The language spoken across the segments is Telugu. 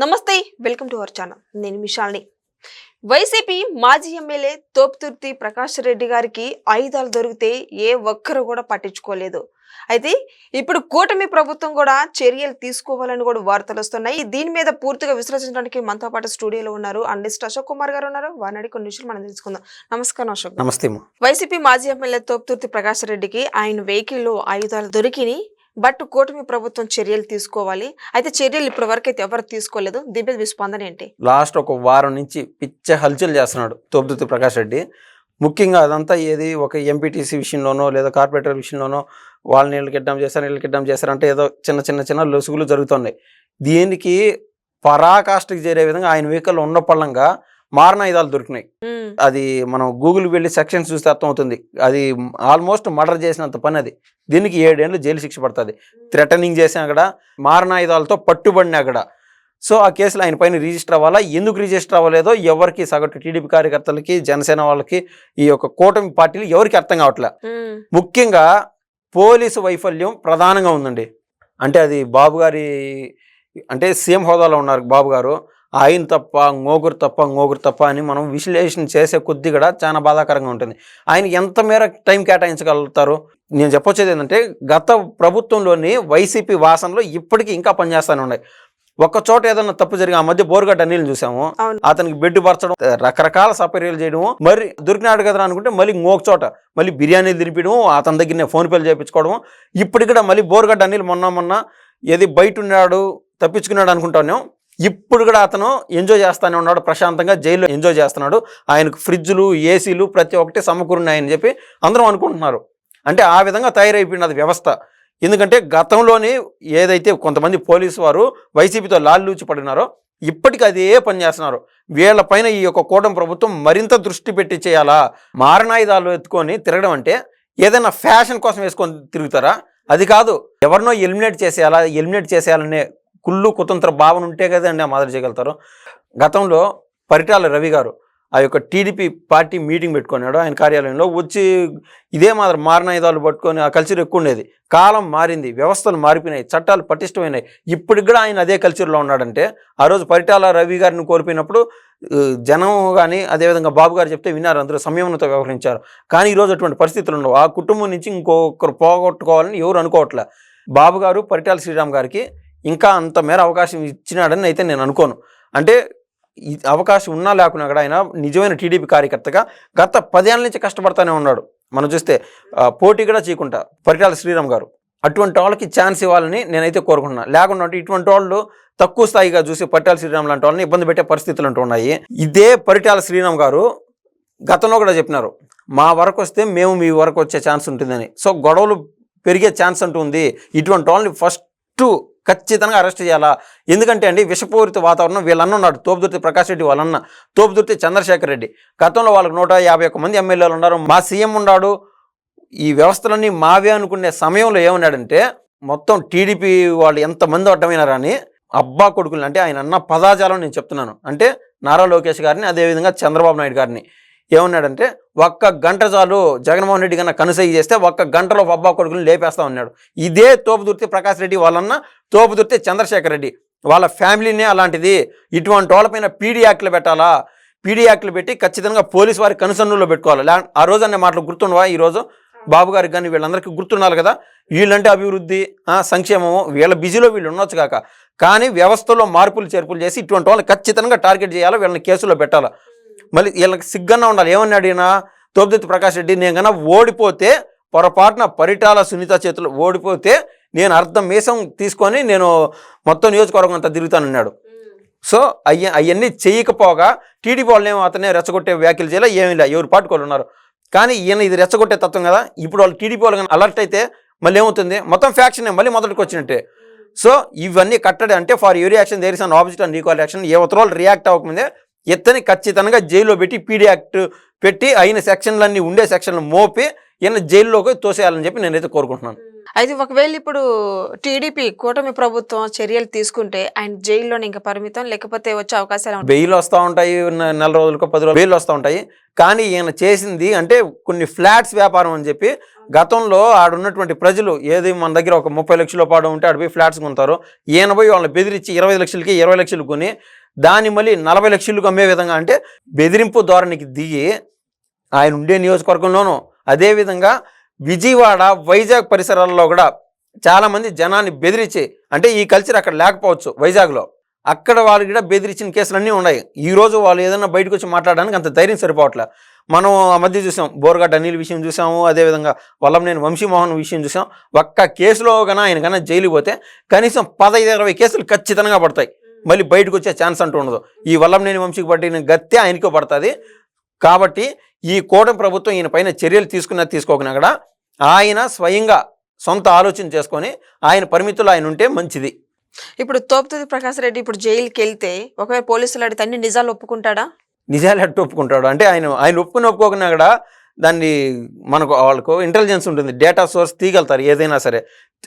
నమస్తే వెల్కమ్ టు అవర్ ఛానల్. నేను మిషాల్ని వైసీపీ మాజీ ఎమ్మెల్యే తోపుతుర్తి ప్రకాష్ రెడ్డి గారికి ఆయుధాలు దొరికితే ఏ ఒక్కరు కూడా పట్టించుకోలేదు. అయితే ఇప్పుడు కూటమి ప్రభుత్వం కూడా చర్యలు తీసుకోవాలని కూడా వార్తలు వస్తున్నాయి. దీని మీద పూర్తిగా విశ్లేషించడానికి మనతో పాటు స్టూడియోలో ఉన్నారు అండిస్ట్ అశోక్ కుమార్ గారు ఉన్నారు. వారిని కొన్ని విషయాలు మనం తెలుసుకుందాం. నమస్కారం అశోక్. నమస్తే. వైసీపీ మాజీ ఎమ్మెల్యే తోపుతుర్తి ప్రకాష్ రెడ్డికి ఆయన వెహికల్లో ఆయుధాలు దొరికినాయి బట్ కూటమి ప్రభుత్వం చర్యలు తీసుకోవాలి. అయితే చర్యలు ఇప్పటి వరకు అయితే ఎవరు తీసుకోలేదు. దీని మీద మీ స్పందన ఏంటి? లాస్ట్ ఒక వారం నుంచి పిచ్చ హల్చల్ చేస్తున్నాడు తోపుదుర్తి ప్రకాష్ రెడ్డి. ముఖ్యంగా అదంతా ఏది ఒక ఎంపీటీసీ విషయంలోనో లేదా కార్పొరేటర్ విషయంలోనో వాళ్ళని నీళ్ళు కిడ్నాప్ చేశారు నీళ్ళు కిడ్నాప్ చేశారంటే ఏదో చిన్న చిన్న చిన్న లొసుగులు జరుగుతున్నాయి. దీనికి పరాకాష్ఠకు చేరే విధంగా ఆయన వెహికల్ ఉన్న పళ్ళంగా మారణాయుధాలు దొరికినాయి. అది మనం గూగుల్ వెళ్ళి సెక్షన్స్ చూస్తే అర్థమవుతుంది. అది ఆల్మోస్ట్ మర్డర్ చేసినంత పని అది. దీనికి ఏడేళ్ళు జైలు శిక్ష పడుతుంది. థ్రెటనింగ్ చేసినా కూడా మారణాయుధాలతో పట్టుబడినా కూడా సో ఆ కేసులో ఆయన పైన రిజిస్టర్ అవ్వాలా? ఎందుకు రిజిస్టర్ అవ్వలేదో? ఎవరికి సగటు టీడీపీ కార్యకర్తలకి జనసేన వాళ్ళకి ఈ యొక్క కూటమి పార్టీలు ఎవరికి అర్థం కావట్లే. ముఖ్యంగా పోలీసు వైఫల్యం ప్రధానంగా ఉందండి. అంటే అది బాబు గారి అంటే సీఎం హోదాలో ఉన్నారు బాబు గారు ఆయన తప్ప ngోగురు తప్ప ngోగురు తప్ప అని మనం విశ్లేషణ చేసే కొద్ది కూడా చాలా బాధాకరంగా ఉంటుంది. ఆయన ఎంత మేర టైం కేటాయించగలుగుతారు? నేను చెప్పొచ్చేది ఏంటంటే గత ప్రభుత్వంలోని వైసీపీ వాసనలో ఇప్పటికీ ఇంకా పనిచేస్తూనే ఉన్నాయి. ఒక్క చోట ఏదన్నా తప్పు జరిగి ఆ మధ్య బోరుగడ్డ అనిల్ చూసాము. అతనికి బెడ్ పరచడం రకరకాల సపర్యలు చేయడము మరి దొరికినాడు కదా అనుకుంటే మళ్ళీ ఇంకొక చోట మళ్ళీ బిర్యానీలు తినిపించడం అతని దగ్గరనే ఫోన్ పేలు చేయించుకోవడం ఇప్పుడు కూడా మళ్ళీ బోరుగడ్డ అనిల్ మొన్న మొన్న ఏది బయట ఉన్నాడు తప్పించుకున్నాడు అనుకుంటాను ఇప్పుడు కూడా అతను ఎంజాయ్ చేస్తానే ఉన్నాడు ప్రశాంతంగా జైల్లో ఎంజాయ్ చేస్తున్నాడు. ఆయనకు ఫ్రిడ్జ్లు ఏసీలు ప్రతి ఒక్కటి సమకూరున్నాయని చెప్పి అందరం అనుకుంటున్నారు. అంటే ఆ విధంగా తయారైపోయినది వ్యవస్థ. ఎందుకంటే గతంలోనే ఏదైతే కొంతమంది పోలీసు వారు వైసీపీతో లాల్లూచి పడినారో ఇప్పటికీ అదే పని చేస్తున్నారు. వీళ్ళపైన ఈ యొక్క కూటమి ప్రభుత్వం మరింత దృష్టి పెట్టి చేయాలా? మారణాయుధాలు ఎత్తుకొని తిరగడం అంటే ఏదైనా ఫ్యాషన్ కోసం వేసుకొని తిరుగుతారా? అది కాదు. ఎవరినో ఎలిమినేట్ చేసేయాలా? ఎలిమినేట్ చేసేయాలనే కుళ్ళు కుతంత్ర భావన ఉంటే కదండి ఆ మాదిరి చేయగలుగుతారు. గతంలో పరిటాల రవి గారు ఆ యొక్క టీడీపీ పార్టీ మీటింగ్ పెట్టుకున్నాడు. ఆయన కార్యాలయంలో వచ్చి ఇదే మాదిరి మారణాయుధాలు పట్టుకొని ఆ కల్చర్ ఎక్కువ ఉండేది. కాలం మారింది వ్యవస్థలు మారిపోయినాయి చట్టాలు పటిష్టమైనాయి. ఇప్పటికి కూడా ఆయన అదే కల్చర్లో ఉన్నాడంటే ఆ రోజు పరిటాల రవి గారిని కోల్పోయినప్పుడు జనం కానీ అదేవిధంగా బాబు గారు చెప్తే విన్నారు అందరూ సంయమనతో వ్యవహరించారు. కానీ ఈరోజు అటువంటి పరిస్థితులు ఉండవు. ఆ కుటుంబం నుంచి ఇంకొకరు పోగొట్టుకోవాలని ఎవరు అనుకోవట్లే. బాబు గారు పరిటాల శ్రీరామ్ గారికి ఇంకా అంత మేర అవకాశం ఇచ్చినాడని అయితే నేను అనుకోను. అంటే అవకాశం ఉన్నా లేకున్నా కూడా ఆయన నిజమైన టీడీపీ కార్యకర్తగా గత పదేళ్ళ నుంచి కష్టపడతానే ఉన్నాడు. మనం చూస్తే పోటీ కూడా చేయకుండా పరిటాల శ్రీరామ్ గారు. అటువంటి వాళ్ళకి ఛాన్స్ ఇవ్వాలని నేనైతే కోరుకుంటున్నా. లేకుండా అంటే ఇటువంటి వాళ్ళు తక్కువ స్థాయిగా చూసి పరిటాల శ్రీరామ్ లాంటి వాళ్ళని ఇబ్బంది పెట్టే పరిస్థితులు అంటూ ఉన్నాయి. ఇదే పరిటాల శ్రీరామ్ గారు గతంలో కూడా చెప్పినారు మా వరకు వస్తే మేము మీ వరకు వచ్చే ఛాన్స్ ఉంటుందని. సో గొడవలు పెరిగే ఛాన్స్ అంటూ ఉంది. ఇటువంటి వాళ్ళని ఫస్ట్ ఖచ్చితంగా అరెస్ట్ చేయాలా? ఎందుకంటే అండి విషపూరిత వాతావరణం వీళ్ళన్న ఉన్నాడు తోపుదుర్తి ప్రకాష్ రెడ్డి వాళ్ళన్న తోపుదుర్తి చంద్రశేఖర్ రెడ్డి. గతంలో వాళ్ళకి నూట యాభై ఒక్క మంది ఎమ్మెల్యేలు ఉన్నారు. మా సీఎం ఉన్నాడు. ఈ వ్యవస్థలన్నీ మావే అనుకునే సమయంలో ఏమన్నాడంటే మొత్తం టీడీపీ వాళ్ళు ఎంతమంది అడ్డమైనారా అని అబ్బా కొడుకులు అంటే ఆయన అన్న పదాజాలం నేను చెప్తున్నాను. అంటే నారా లోకేష్ గారిని అదేవిధంగా చంద్రబాబు నాయుడు గారిని. ఏమన్నాడంటే ఒక్క గంట చాలు జగన్మోహన్ రెడ్డి కన్నా కనుసై చేస్తే ఒక్క గంటలో బబ్బా కొడుకుని లేపేస్తా ఉన్నాడు. ఇదే తోపుదుర్తి ప్రకాష్ రెడ్డి వాళ్ళన్న తోపుదుర్తి చంద్రశేఖర్ రెడ్డి. వాళ్ళ ఫ్యామిలీనే అలాంటిది. ఇటువంటి వాళ్ళపైన పీడీ యాక్ట్లు పెట్టాలా? పీడీ యాక్ట్లు పెట్టి ఖచ్చితంగా పోలీస్ వారి కనుసన్నుల్లో పెట్టుకోవాలి. ఆ రోజు అనే మాటలు గుర్తుండవా ఈరోజు రోజు? బాబు గారికి కానీ వీళ్ళందరికీ గుర్తుండాలి కదా? వీళ్ళంటే అభివృద్ధి సంక్షేమము వీళ్ళ బిజీలో వీళ్ళు ఉండొచ్చు కాక. కానీ వ్యవస్థలో మార్పులు చేర్పులు చేసి ఇటువంటి వాళ్ళని ఖచ్చితంగా టార్గెట్ చేయాలి? వీళ్ళని కేసులో పెట్టాలి? మళ్ళీ వీళ్ళకి సిగ్గన్నా ఉండాలి. ఏమన్నాడు ఈయన తోపుదెత్తి ప్రకాష్ రెడ్డి నేను కన్నా ఓడిపోతే పొరపాటున పరిటాల సునీత చేతులు ఓడిపోతే నేను అర్ధం మీసం తీసుకొని నేను మొత్తం నియోజకవర్గం అంతా తిరుగుతానన్నాడు. సో అయ్య అవన్నీ చేయకపోగా టీడీపీ వాళ్ళు ఏమో అతనే రెచ్చగొట్టే వ్యాఖ్యలు చేయాలి? ఏమీ లేదు. ఎవరు పాటుకోళ్ళు ఉన్నారు. కానీ ఈయన ఇది రెచ్చగొట్టే తత్వం కదా. ఇప్పుడు వాళ్ళు టీడీపీ వాళ్ళు అలర్ట్ అయితే మళ్ళీ ఏమవుతుంది? మొత్తం ఫ్యాక్షన్ మళ్ళీ మొదటికి వచ్చినట్టే. సో ఇవన్నీ కట్టడి అంటే for every action there is an opposite and equal action ఏ ఉత్తరాలు రియాక్ట్ అవ్వకముందే ఎత్తని ఖచ్చితంగా జైల్లో పెట్టి పీడీ యాక్ట్ పెట్టి అయిన సెక్షన్లన్నీ ఉండే సెక్షన్లు మోపి ఈయన జైల్లోకి తోసేయాలని చెప్పి నేనైతే కోరుకుంటున్నాను. అయితే ఒకవేళ ఇప్పుడు టీడీపీ కూటమి ప్రభుత్వం చర్యలు తీసుకుంటే ఆయన జైల్లోనే ఇంకా పరిమితం లేకపోతే వచ్చే అవకాశాలు బెయిల్ వస్తూ ఉంటాయి నెల రోజులకు పది రోజులు బెయిల్ వస్తూ ఉంటాయి. కానీ ఈయన చేసింది అంటే కొన్ని ఫ్లాట్స్ వ్యాపారం అని చెప్పి గతంలో ఆడున్నటువంటి ప్రజలు ఏది మన దగ్గర ఒక ముప్పై లక్షల పాడు ఉంటే ఆడ పోయి ఫ్లాట్స్ కొంటారు. ఈయన పోయి వాళ్ళని బెదిరించి ఇరవై లక్షలకి ఇరవై లక్షలు కొని దాన్ని మళ్ళీ నలభై లక్షలకు అమ్మే విధంగా అంటే బెదిరింపు ధోరణికి దిగి ఆయన ఉండే నియోజకవర్గంలోనూ అదేవిధంగా విజయవాడ వైజాగ్ పరిసరాల్లో కూడా చాలామంది జనాన్ని బెదిరించి అంటే ఈ కల్చర్ అక్కడ లేకపోవచ్చు వైజాగ్లో. అక్కడ వాళ్ళు కూడా బెదిరించిన కేసులన్నీ ఉన్నాయి. ఈ రోజు వాళ్ళు ఏదైనా బయటకు వచ్చి మాట్లాడడానికి అంత ధైర్యం సరిపోవట్లే. మనం ఆ మధ్య చూసాం బోర్గడ్డ అనిల్ విషయం చూసాము అదేవిధంగా వల్లంనేని వంశీమోహన్ విషయం చూసాం. ఒక్క కేసులో కన్నా ఆయన కన్నా జైలుకి పోతే కనీసం పదహైదు ఇరవై కేసులు ఖచ్చితంగా పడతాయి. మళ్ళీ బయటకు వచ్చే ఛాన్స్ అంటూ ఉండదు. ఈ వల్లంనేని వంశీకి పట్టిన గత్తే ఆయనకో పడుతుంది. కాబట్టి ఈ కూటమి ప్రభుత్వం ఈయన పైన చర్యలు తీసుకున్నా తీసుకోకున్నా కూడా ఆయన స్వయంగా సొంత ఆలోచన చేసుకొని ఆయన పరిమితులు ఆయన ఉంటే మంచిది. ఇప్పుడు తోపుతుది ప్రకాష్ రెడ్డి ఇప్పుడు జైలుకి వెళ్తే ఒకవేళ పోలీసులు అడిగితే అన్ని నిజాలు ఒప్పుకుంటాడా? నిజాలు ఎట్టు ఒప్పుకుంటాడు. అంటే ఆయన ఆయన ఒప్పుకుని ఒప్పుకోకున్నా కూడా దాన్ని మనకు వాళ్ళకు ఇంటెలిజెన్స్ ఉంటుంది డేటా సోర్స్ తీయగలుగుతారు ఏదైనా సరే.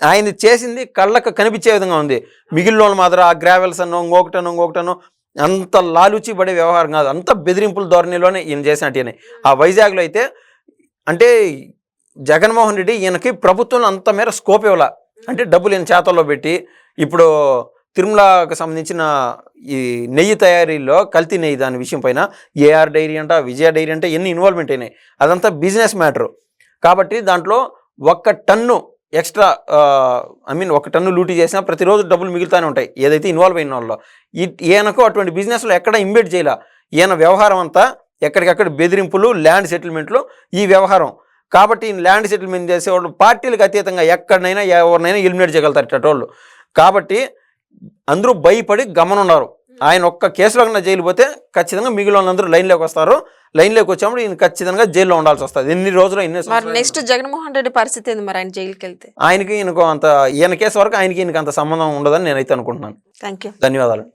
ఆయన చేసింది కళ్ళకు కనిపించే విధంగా ఉంది. మిగిలిన వాళ్ళు మాత్రం ఆ గ్రావెల్స్ అన్నో ఇంకొకటనో ఇంకొకటనో అంత లాలుచి పడే వ్యవహారం కాదు. అంత బెదిరింపుల ధోరణిలోనే ఈయన చేసినట్టు ఈయన. ఆ వైజాగ్లో అయితే అంటే జగన్మోహన్ రెడ్డి ఈయనకి ప్రభుత్వం అంత మేర స్కోప్ ఇవ్వాల. అంటే డబ్బులు ఈయన చేతల్లో పెట్టి ఇప్పుడు తిరుమలకు సంబంధించిన ఈ నెయ్యి తయారీలో కల్తీ నెయ్యి దాని విషయం పైన ఏఆర్ డైరీ అంట విజయ డైరీ అంటే ఎన్ని ఇన్వాల్వ్మెంట్ అయినాయి. అదంతా బిజినెస్ మ్యాటరు. కాబట్టి దాంట్లో ఒక్క టన్ను ఎక్స్ట్రా ఐ మీన్ ఒక టన్ను లూటీ చేసినా ప్రతిరోజు డబ్బులు మిగులుతూనే ఉంటాయి ఏదైతే ఇన్వాల్వ్ అయిన వాళ్ళు ఈ- ఈయనకు అటువంటి బిజినెస్లో ఎక్కడ ఇంబెడ్ చేయాల. ఈయన వ్యవహారం అంతా ఎక్కడికక్కడ బెదిరింపులు ల్యాండ్ సెటిల్మెంట్లు ఈ వ్యవహారం. కాబట్టి ల్యాండ్ సెటిల్మెంట్ చేసేవాళ్ళు పార్టీలకు అతీతంగా ఎక్కడనైనా ఎవరినైనా ఎలిమినేట్ చేయగలుగుతారు ఇట్టోళ్ళు కాబట్టి అందరూ భయపడి గమనున్నారు. ఆయన ఒక్క కేసులో కన్నా జైలు పోతే ఖచ్చితంగా మిగిలిన వాళ్ళందరూ లైన్లోకి వస్తారు. లైన్లోకి వచ్చినప్పుడు ఈయన ఖచ్చితంగా జైల్లో ఉండాల్సి వస్తుంది. ఎన్ని రోజులు ఎన్ని నెక్స్ట్ జగన్మోహన్ రెడ్డి పరిస్థితి ఏంది మరి ఆయన జైలుకి వెళ్తే ఆయనకి ఈయనకు అంత ఈయన కేసు వరకు ఆయనకి ఈయనకి అంత సంబంధం ఉండదని నేనైతే అనుకుంటున్నాను. థ్యాంక్ యూ ధన్యవాదాలు.